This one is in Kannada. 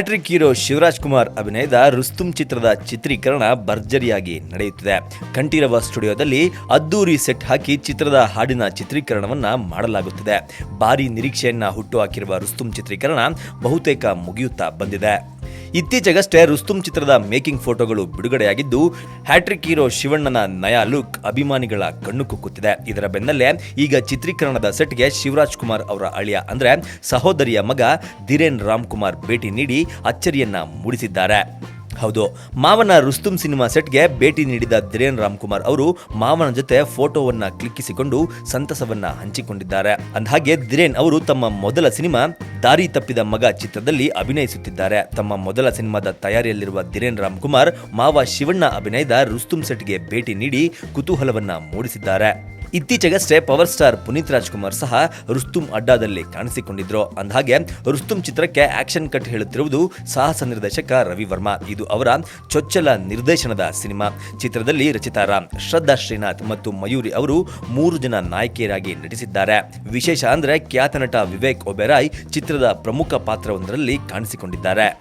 ಹ್ಯಾಟ್ರಿಕ್ ಹೀರೋ ಶಿವರಾಜ್ ಕುಮಾರ್ ಅಭಿನಯದ ರುಸ್ತುಂ ಚಿತ್ರದ ಚಿತ್ರೀಕರಣ ಭರ್ಜರಿಯಾಗಿ ನಡೆಯುತ್ತಿದೆ. ಕಂಠೀರವ ಸ್ಟುಡಿಯೋದಲ್ಲಿ ಅದ್ದೂರಿ ಸೆಟ್ ಹಾಕಿ ಚಿತ್ರದ ಹಾಡಿನ ಚಿತ್ರೀಕರಣವನ್ನ ಮಾಡಲಾಗುತ್ತಿದೆ. ಭಾರಿ ನಿರೀಕ್ಷೆಯನ್ನ ಹುಟ್ಟುಹಾಕಿರುವ ರುಸ್ತುಂ ಚಿತ್ರೀಕರಣ ಬಹುತೇಕ ಮುಗಿಯುತ್ತಾ ಬಂದಿದೆ. ಇತ್ತೀಚೆಗಷ್ಟೇ ರುಸ್ತುಂ ಚಿತ್ರದ ಮೇಕಿಂಗ್ ಫೋಟೋಗಳು ಬಿಡುಗಡೆಯಾಗಿದ್ದು, ಹ್ಯಾಟ್ರಿಕ್ ಹೀರೋ ಶಿವಣ್ಣನ ನಯಾ ಲುಕ್ ಅಭಿಮಾನಿಗಳ ಕಣ್ಣು ಕುಕ್ಕುತ್ತಿದೆ. ಇದರ ಬೆನ್ನಲ್ಲೇ ಈಗ ಚಿತ್ರೀಕರಣದ ಸೆಟ್ಗೆ ಶಿವರಾಜ್ ಕುಮಾರ್ ಅವರ ಅಳಿಯ ಅಂದ್ರೆ ಸಹೋದರಿಯ ಮಗ ಧೀರೇನ್ ರಾಮ್ ಕುಮಾರ್ ಭೇಟಿ ನೀಡಿ ಅಚ್ಚರಿಯನ್ನ ಮೂಡಿಸಿದ್ದಾರೆ. ಹೌದು. ಮಾವನ ರುಸ್ತುಂ ಸಿನಿಮಾ ಸೆಟ್ಗೆ ಭೇಟಿ ನೀಡಿದ ದಿರೇನ್ ರಾಮ್ಕುಮಾರ್ ಅವರು ಮಾವನ ಜೊತೆ ಫೋಟೋವನ್ನ ಕ್ಲಿಕ್ಕಿಸಿಕೊಂಡು ಸಂತಸವನ್ನ ಹಂಚಿಕೊಂಡಿದ್ದಾರೆ. ಅಂದಹಾಗೆ ದಿರೇನ್ ಅವರು ತಮ್ಮ ಮೊದಲ ಸಿನಿಮಾ ದಾರಿ ತಪ್ಪಿದ ಮಗ ಚಿತ್ರದಲ್ಲಿ ಅಭಿನಯಿಸುತ್ತಿದ್ದಾರೆ. ತಮ್ಮ ಮೊದಲ ಸಿನಿಮಾದ ತಯಾರಿಯಲ್ಲಿರುವ ಧಿರೇನ್ ರಾಮ್ಕುಮಾರ್ ಮಾವ ಶಿವಣ್ಣ ಅಭಿನಯದ ರುಸ್ತುಂ ಸೆಟ್ಗೆ ಭೇಟಿ ನೀಡಿ ಕುತೂಹಲವನ್ನ ಮೂಡಿಸಿದ್ದಾರೆ. ಇತ್ತೀಚೆಗಷ್ಟೇ ಪವರ್ ಸ್ಟಾರ್ ಪುನೀತ್ ರಾಜ್ಕುಮಾರ್ ಸಹ ರುಸ್ತುಂ ಅಡ್ಡಾದಲ್ಲಿ ಕಾಣಿಸಿಕೊಂಡಿದ್ರು. ಅಂದಹಾಗೆ, ರುಸ್ತುಂ ಚಿತ್ರಕ್ಕೆ ಆಕ್ಷನ್ ಕಟ್ ಹೇಳುತ್ತಿರುವುದು ಸಾಹಸ ನಿರ್ದೇಶಕ ರವಿ ವರ್ಮಾ. ಇದು ಅವರ ಚೊಚ್ಚಲ ನಿರ್ದೇಶನದ ಸಿನಿಮಾ. ಚಿತ್ರದಲ್ಲಿ ರಚಿತಾ ರಾಮ್ ಶ್ರದ್ಧಾ ಶ್ರೀನಾಥ್ ಮತ್ತು ಮಯೂರಿ ಅವರು ಮೂರು ಜನ ನಾಯಕಿಯರಾಗಿ ನಟಿಸಿದ್ದಾರೆ. ವಿಶೇಷ ಅಂದ್ರೆ ಖ್ಯಾತ ನಟ ವಿವೇಕ್ ಒಬೆರಾಯ್ ಚಿತ್ರದ ಪ್ರಮುಖ ಪಾತ್ರವೊಂದರಲ್ಲಿ ಕಾಣಿಸಿಕೊಂಡಿದ್ದಾರೆ.